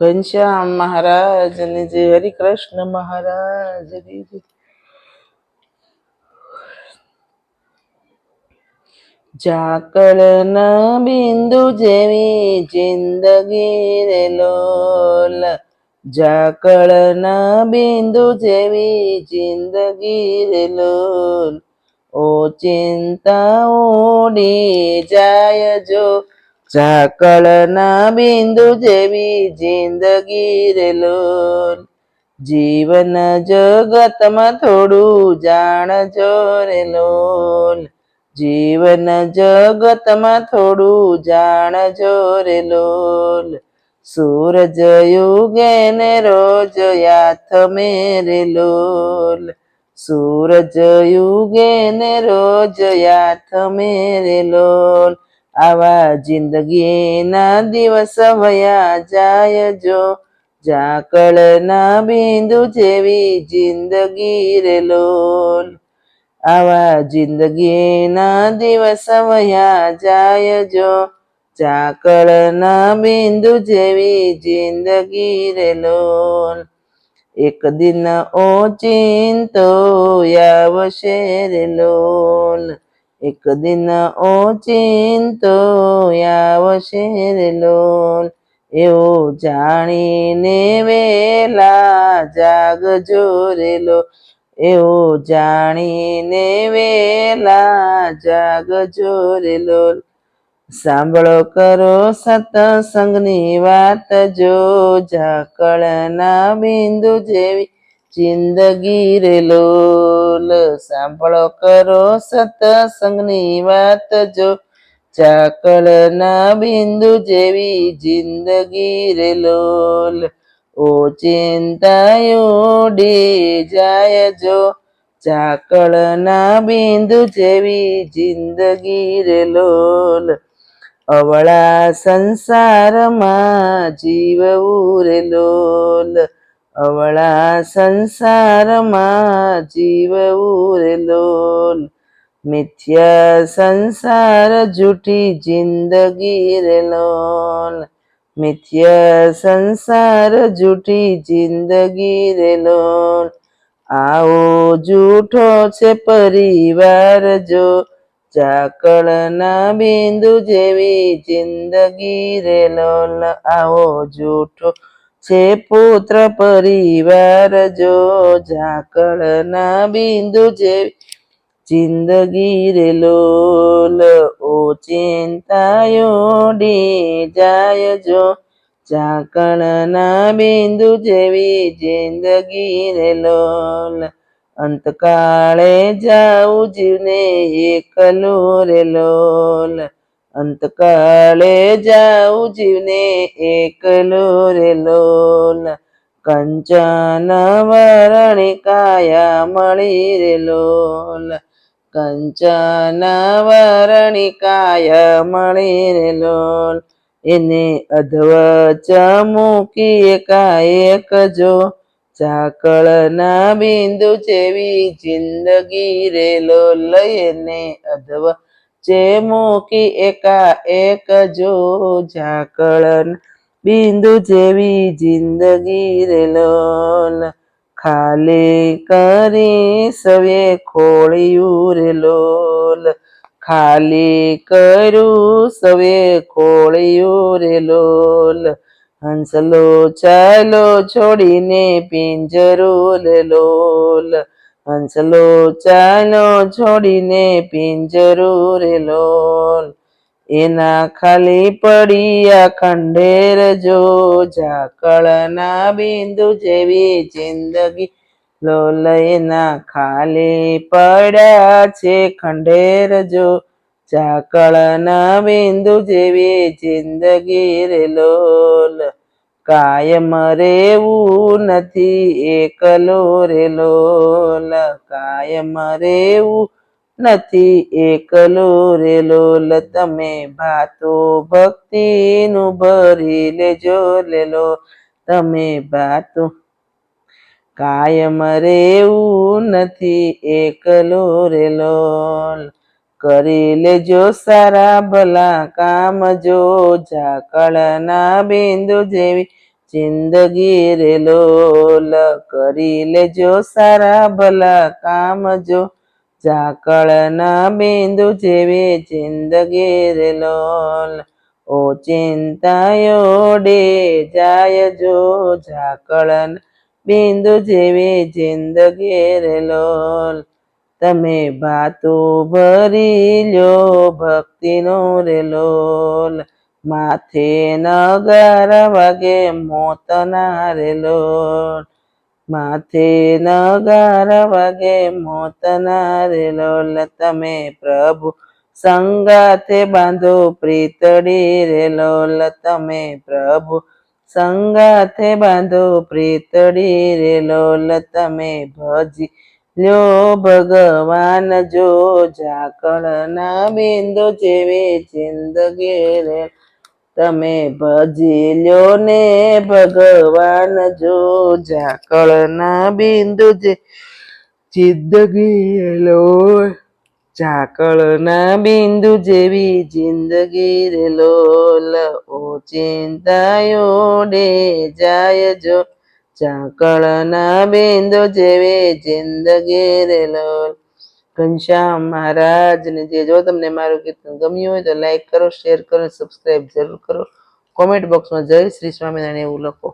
ઘનશ્યામ મહારાજની જે હરિકૃષ્ણ મહારાજની ઝાકળ ન બિંદુ જેવી જિંદગી રે લોલ. ઝાકળના બિંદુ જેવી જિંદગી રે લોલ. ઓ ચિંતા ઓડી જાય જો ઝાકળના બિંદુ જેવી જિંદગી રે લોલ જીવન જગતમાં થોડું જાણજો રે લોલ જીવન જગતમાં થોડું જાણજો રે લોલ સૂરજ યુગે ને રોજ યાથ મેરે લોલ સૂરજ યુગે ને રોજ યાથ મેરે લોલ આવા જિંદગીના દિવસ વયા જાય જો. ઝાકળના બિંદુ જેવી જિંદગી રે લોલ. આવા જિંદગીના દિવસ વયા જાય જો. ઝાકળના બિંદુ જેવી જિંદગી રે લોલ. એક દિન ઓચિંતો આવશે રે લોલ. એક દિન ઓચિંતો આવશે રે લોલ. એવું જાણીને વેલા જાગજો રે લો એવું જાણીને વેલા જાગજો રે લોલ. સાંભળો કરો સતસંગની વાત, જો ઝાકળના બિંદુ જેવી જિંદગી રે લોલ. સાંભળો કરો સતસંગની વાત જો. ચાકળના બિંદુ જેવી જિંદગી રે લોલ. ઓ ચિંતા ઉડી જાય જો. ચાકળના બિંદુ જેવી જિંદગી રે લોલ. અવળા સંસારમાં જીવવું રે લોલ. અવળા સંસારમાં જીવવું રે લોલ મિથ્યા સંસાર જૂઠી જિંદગી રેલોલ મિથ્યા સંસાર જૂઠી જિંદગી રે લોલ આવો જૂઠો છે પરિવાર જો ચાકળના બિંદુ જેવી જિંદગી રેલોલ આવો જૂઠો છે પુત્ર પરિવાર જો ઝાકળના બિંદુ જેવી જિંદગી રે લોલ ઓ ચિંતાયોડી જાય જો ઝાકળના બિંદુ જેવી જિંદગી રે લોલ. અંતકાળે જાઉં જીવને એકલું રે લોલ. અંતકાળે જાઉં જીવને એકલો રે લોલ કંચન વરણી કાયા મળી રે લોલ કંચન વરણી કાયા મળી રે લોલ એને અધવચ મૂકી કાયક જો. ચાકળના બિંદુ જેવી જિંદગી રે લોલ એને અધવ જે મૂકી એકા એક જો ઝાકળન, બિંદુ જેવી જિંદગી રે લોલ ખાલી કરી સવે ખોળિયું રે લોલ ખાલી કર્યું સવે ખોળિયું રે લોલ હંસલો ચાલો છોડીને પિંજરું લે લોલ હંસલો ચાલો છોડીને પિંજરું રે લોલ. એના ખાલી પડિયા ખંડેર જો ઝાકળના બિંદુ જેવી જિંદગી. લોલ એના ખાલી પડ્યા છે ખંડેર જો ઝાકળના બિંદુ જેવી જિંદગી રે લોલ. કાયમ રેવું નથી, એકલો રે લોલ કાયમ રેવું નથી, એકલો રે લોલ તમે ભાતો ભક્તિનું ભરી લેજો લેલો. તમે ભાતો કાયમ રેવું નથી, એકલો રે લોલ કરી લેજો સારા ભલા કામ જો ઝાકળના બિંદુ જેવી જિંદગી રે લોલ. કરી લેજો સારા ભલા કામ જો ઝાકળના બિંદુ જેવી જિંદગી રે લોલ. ઓ ચિંતાયોડે જાય જો ઝાકળના બિંદુ જેવી જિંદગી રે લોલ. તમે ભાતો ભરી લ્યો, ભક્તિનો રે લોલ માથે નગર વાગે મોતના રે માથે નગાર વાગે મોતના રે તમે પ્રભુ સંગાથે બાંધો પ્રીતડી રે લોલ તમે પ્રભુ સંગાથે બાંધો પ્રીતડી રે લોલ તમે ભજી લ્યો ભગવાન, જો ઝાકળના બિંદુ જેવી જિંદગી રે તમે ભજી લ્યો ને ભગવાન, જો ઝાકળના બિંદુ જે જિંદગી લો ઝાકળના બિંદુ જેવી જિંદગી રે લો ઓ ચિંતાયોડે જાય જો ઝાકળના બિંદુ જેવી જિંદગી રે ઘનશ્યામ મહારાજને જે જો તમને મારું કીર્તન ગમ્યું હોય તો લાઈક કરો શેર કરો સબસ્ક્રાઈબ જરૂર કરો. કોમેન્ટ બોક્સમાં જય શ્રી સ્વામિનારાયણ એવું લખો.